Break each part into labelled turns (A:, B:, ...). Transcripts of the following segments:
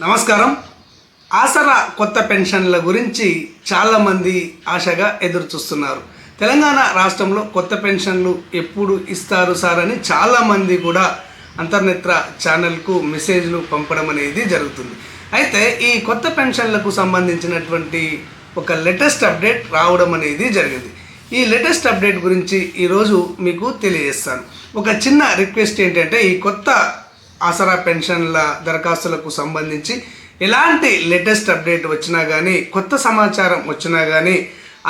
A: నమస్కారం. ఆసరా కొత్త పెన్షన్ల గురించి చాలామంది ఆశగా ఎదురు చూస్తున్నారు తెలంగాణ రాష్ట్రంలో కొత్త పెన్షన్లు ఎప్పుడు ఇస్తారు సార్ అని చాలామంది కూడా అంతర్నేత్ర ఛానల్కు మెసేజ్లు పంపడం అనేది జరుగుతుంది. అయితే ఈ కొత్త పెన్షన్లకు సంబంధించినటువంటి ఒక లేటెస్ట్ అప్డేట్ రావడం అనేది జరిగింది. ఈ లేటెస్ట్ అప్డేట్ గురించి ఈరోజు మీకు తెలియజేస్తాను. ఒక చిన్న రిక్వెస్ట్ ఏంటంటే ఈ కొత్త ఆసరా పెన్షన్ల దరఖాస్తులకు సంబంధించి ఎలాంటి లేటెస్ట్ అప్డేట్ వచ్చినా కానీ కొత్త సమాచారం వచ్చినా కానీ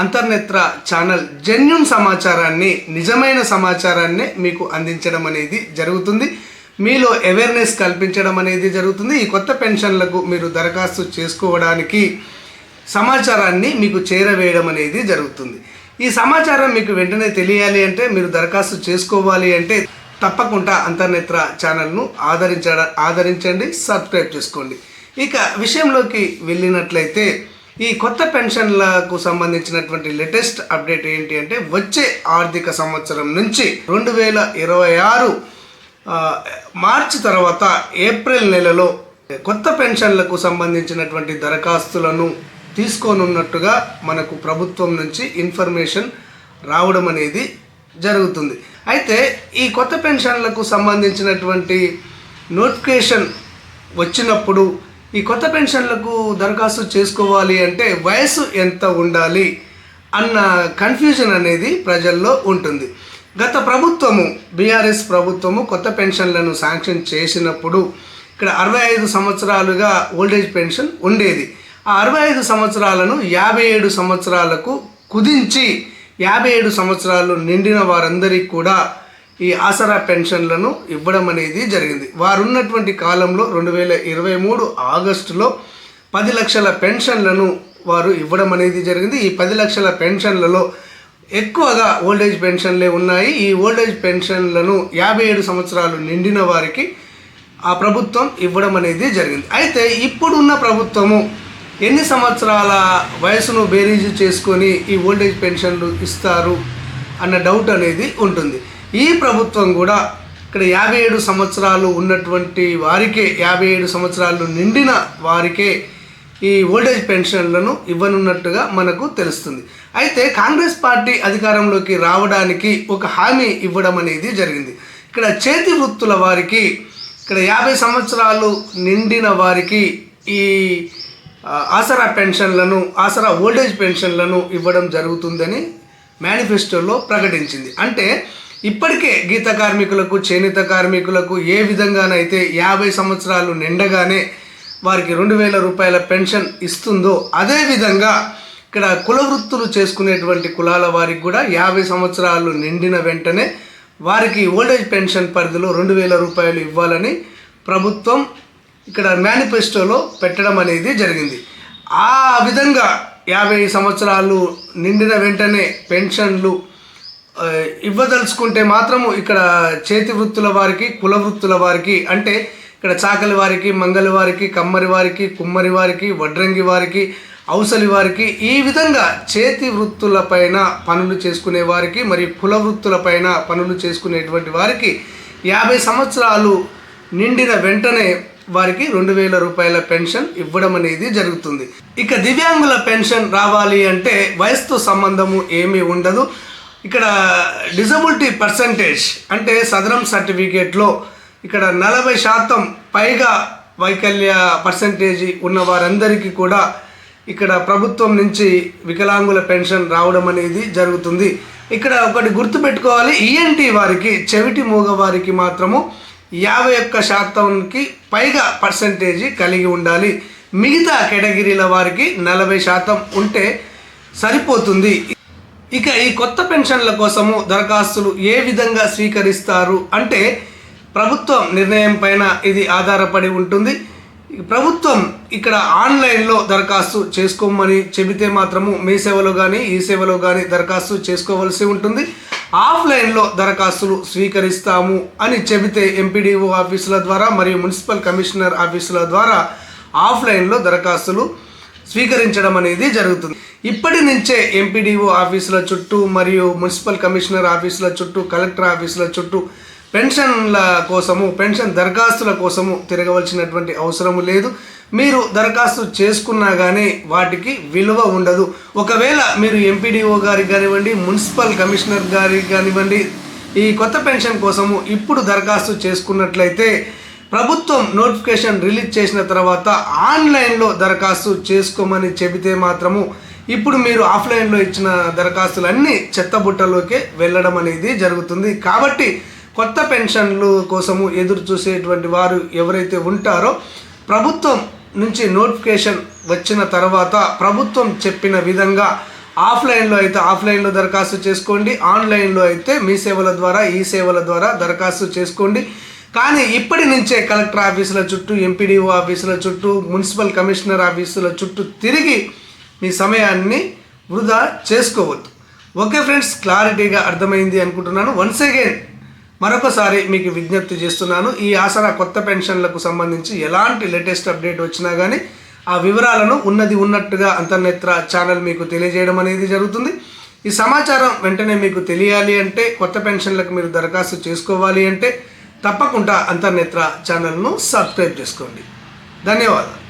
A: అంతర్నేత్ర ఛానల్ జెన్యున్ సమాచారాన్ని నిజమైన సమాచారాన్ని మీకు అందించడం అనేది జరుగుతుంది. మీలో అవేర్నెస్ కల్పించడం అనేది జరుగుతుంది. ఈ కొత్త పెన్షన్లకు మీరు దరఖాస్తు చేసుకోవడానికి సమాచారాన్ని మీకు చేరవేయడం అనేది జరుగుతుంది. ఈ సమాచారం మీకు వెంటనే తెలియాలి అంటే మీరు దరఖాస్తు చేసుకోవాలి అంటే తప్పకుండా అంతర్నేత్ర ఛానల్ను ఆదరించ ఆదరించండి సబ్స్క్రైబ్ చేసుకోండి. ఇక విషయంలోకి వెళ్ళినట్లయితే ఈ కొత్త పెన్షన్లకు సంబంధించినటువంటి లేటెస్ట్ అప్డేట్ ఏంటి అంటే వచ్చే ఆర్థిక సంవత్సరం నుంచి రెండు వేల ఇరవై ఆరు మార్చి తర్వాత ఏప్రిల్ నెలలో కొత్త పెన్షన్లకు సంబంధించినటువంటి దరఖాస్తులను తీసుకోనున్నట్టుగా మనకు ప్రభుత్వం నుంచి ఇన్ఫర్మేషన్ రావడం అనేది జరుగుతుంది. అయితే ఈ కొత్త పెన్షన్లకు సంబంధించినటువంటి నోటిఫికేషన్ వచ్చినప్పుడు ఈ కొత్త పెన్షన్లకు దరఖాస్తు చేసుకోవాలి అంటే వయసు ఎంత ఉండాలి అన్న కన్ఫ్యూజన్ అనేది ప్రజల్లో ఉంటుంది. గత ప్రభుత్వము బీఆర్ఎస్ ప్రభుత్వము కొత్త పెన్షన్లను శాంక్షన్ చేసినప్పుడు ఇక్కడ అరవై ఐదు సంవత్సరాలుగా ఓల్డేజ్ పెన్షన్ ఉండేది. ఆ అరవై ఐదు సంవత్సరాలను యాభై ఏడు సంవత్సరాలకు కుదించి యాభై ఏడు సంవత్సరాలు నిండిన వారందరికీ కూడా ఈ ఆసరా పెన్షన్లను ఇవ్వడం అనేది జరిగింది. వారు ఉన్నటువంటి కాలంలో రెండు వేల ఇరవై మూడు ఆగస్టులో పది లక్షల పెన్షన్లను వారు ఇవ్వడం అనేది జరిగింది. ఈ పది లక్షల పెన్షన్లలో ఎక్కువగా ఓల్డేజ్ పెన్షన్లే ఉన్నాయి. ఈ ఓల్డేజ్ పెన్షన్లను యాభై ఏడు సంవత్సరాలు నిండిన వారికి ఆ ప్రభుత్వం ఇవ్వడం అనేది జరిగింది. అయితే ఇప్పుడున్న ప్రభుత్వము ఎన్ని సంవత్సరాల వయసును బేరీజు చేసుకొని ఈ ఓల్డేజ్ పెన్షన్లు ఇస్తారు అన్న డౌట్ అనేది ఉంటుంది. ఈ ప్రభుత్వం కూడా ఇక్కడ యాభై ఏడు సంవత్సరాలు ఉన్నటువంటి వారికే యాభై ఏడు సంవత్సరాలు నిండిన వారికే ఈ ఓల్డేజ్ పెన్షన్లను ఇవ్వనున్నట్టుగా మనకు తెలుస్తుంది. అయితే కాంగ్రెస్ పార్టీ అధికారంలోకి రావడానికి ఒక హామీ ఇవ్వడం అనేది జరిగింది. ఇక్కడ చేతి వృత్తుల వారికి ఇక్కడ యాభై సంవత్సరాలు నిండిన వారికి ఈ ఆసరా పెన్షన్లను ఆసరా ఓల్డేజ్ పెన్షన్లను ఇవ్వడం జరుగుతుందని మేనిఫెస్టోలో ప్రకటించింది. అంటే ఇప్పటికే గీత కార్మికులకు చేనేత కార్మికులకు ఏ విధంగానైతే యాభై సంవత్సరాలు నిండగానే వారికి రెండు వేల రూపాయల పెన్షన్ ఇస్తుందో అదేవిధంగా ఇక్కడ కుల వృత్తులు చేసుకునేటువంటి కులాల వారికి కూడా యాభై సంవత్సరాలు నిండిన వెంటనే వారికి ఓల్డేజ్ పెన్షన్ పరిధిలో రెండు వేల రూపాయలు ఇవ్వాలని ప్రభుత్వం ఇక్కడ మేనిఫెస్టోలో పెట్టడం అనేది జరిగింది. ఆ విధంగా యాభై సంవత్సరాలు నిండిన వెంటనే పెన్షన్లు ఇవ్వదలుచుకుంటే మాత్రము ఇక్కడ చేతి వృత్తుల వారికి కుల వృత్తుల వారికి అంటే ఇక్కడ చాకలి వారికి మంగలి వారికి కమ్మరి వారికి కుమ్మరి వారికి వడ్రంగి వారికి అవసలి వారికి ఈ విధంగా చేతి వృత్తులపైన పనులు చేసుకునే వారికి మరియు కుల వృత్తులపైన పనులు చేసుకునేటువంటి వారికి యాభై సంవత్సరాలు నిండిన వెంటనే వారికి రెండు వేల రూపాయల పెన్షన్ ఇవ్వడం అనేది జరుగుతుంది. ఇక దివ్యాంగుల పెన్షన్ రావాలి అంటే వయసుతో సంబంధము ఏమీ ఉండదు. ఇక్కడ డిజబిలిటీ పర్సంటేజ్ అంటే సదరం సర్టిఫికేట్లో ఇక్కడ నలభై శాతం పైగా వైకల్య పర్సంటేజీ ఉన్న వారందరికీ కూడా ఇక్కడ ప్రభుత్వం నుంచి వికలాంగుల పెన్షన్ రావడం అనేది జరుగుతుంది. ఇక్కడ ఒకటి గుర్తుపెట్టుకోవాలి ఈఎన్టీ వారికి చెవిటి మూగ వారికి మాత్రము యాభై ఒక్క శాతంకి పైగా పర్సంటేజీ కలిగి ఉండాలి. మిగతా కేటగిరీల వారికి నలభై శాతం ఉంటే సరిపోతుంది. ఇక ఈ కొత్త పెన్షన్ల కోసము దరఖాస్తులు ఏ విధంగా స్వీకరిస్తారు అంటే ప్రభుత్వం నిర్ణయం పైన ఇది ఆధారపడి ఉంటుంది. ప్రభుత్వం ఇక్కడ ఆన్లైన్లో దరఖాస్తు చేసుకోమని చెబితే మాత్రము మీ సేవలో కానీ ఈ సేవలో కానీ దరఖాస్తు చేసుకోవాల్సి ఉంటుంది. ఆఫ్లైన్లో దరఖాస్తులు స్వీకరిస్తాము అని చెబితే ఎంపీడీఓ ఆఫీసుల ద్వారా మరియు మున్సిపల్ కమిషనర్ ఆఫీసుల ద్వారా ఆఫ్లైన్లో దరఖాస్తులు స్వీకరించడం అనేది జరుగుతుంది. ఇప్పటి నుంచే ఎంపీడీఓ ఆఫీసుల చుట్టూ మరియు మున్సిపల్ కమిషనర్ ఆఫీసుల చుట్టూ కలెక్టర్ ఆఫీసుల చుట్టూ పెన్షన్ల కోసము పెన్షన్ దరఖాస్తుల కోసము తిరగవలసినటువంటి అవసరము లేదు. మీరు దరఖాస్తు చేసుకున్నా కానీ వాటికి విలువ ఉండదు. ఒకవేళ మీరు ఎంపీడీఓ గారికి కానివ్వండి మున్సిపల్ కమిషనర్ గారికి కానివ్వండి ఈ కొత్త పెన్షన్ కోసము ఇప్పుడు దరఖాస్తు చేసుకున్నట్లయితే ప్రభుత్వం నోటిఫికేషన్ రిలీజ్ చేసిన తర్వాత ఆన్లైన్లో దరఖాస్తు చేసుకోమని చెబితే మాత్రము ఇప్పుడు మీరు ఆఫ్లైన్లో ఇచ్చిన దరఖాస్తులన్నీ చెత్తబుట్టలోకే వెళ్ళడం అనేది జరుగుతుంది. కాబట్టి కొత్త పెన్షన్లు కోసము ఎదురు చూసేటువంటి వారు ఎవరైతే ఉంటారో ప్రభుత్వం నుంచి నోటిఫికేషన్ వచ్చిన తర్వాత ప్రభుత్వం చెప్పిన విధంగా ఆఫ్లైన్లో అయితే ఆఫ్లైన్లో దరఖాస్తు చేసుకోండి ఆన్లైన్లో అయితే మీ సేవల ద్వారా ఈ సేవల ద్వారా దరఖాస్తు చేసుకోండి. కానీ ఇప్పటి నుంచే కలెక్టర్ ఆఫీసుల చుట్టూ ఎంపీడీఓ ఆఫీసుల చుట్టూ మున్సిపల్ కమిషనర్ ఆఫీసుల చుట్టూ తిరిగి మీ సమయాన్ని వృధా చేసుకోవద్దు. ఓకే ఫ్రెండ్స్ క్లారిటీగా అర్థమైంది అనుకుంటున్నాను. వన్స్ అగైన్ మరొకసారి మీకు విజ్ఞప్తి చేస్తున్నాను ఈ ఆసరా కొత్త పెన్షన్లకు సంబంధించి ఎలాంటి లేటెస్ట్ అప్డేట్ వచ్చినా కానీ ఆ వివరాలను ఉన్నది ఉన్నట్టుగా అంతర్నేత్ర ఛానల్ మీకు తెలియజేయడం అనేది జరుగుతుంది. ఈ సమాచారం వెంటనే మీకు తెలియాలి అంటే కొత్త పెన్షన్లకు మీరు దరఖాస్తు చేసుకోవాలి అంటే తప్పకుండా అంతర్నేత్ర ఛానల్ను సబ్స్క్రైబ్ చేసుకోండి. ధన్యవాదాలు.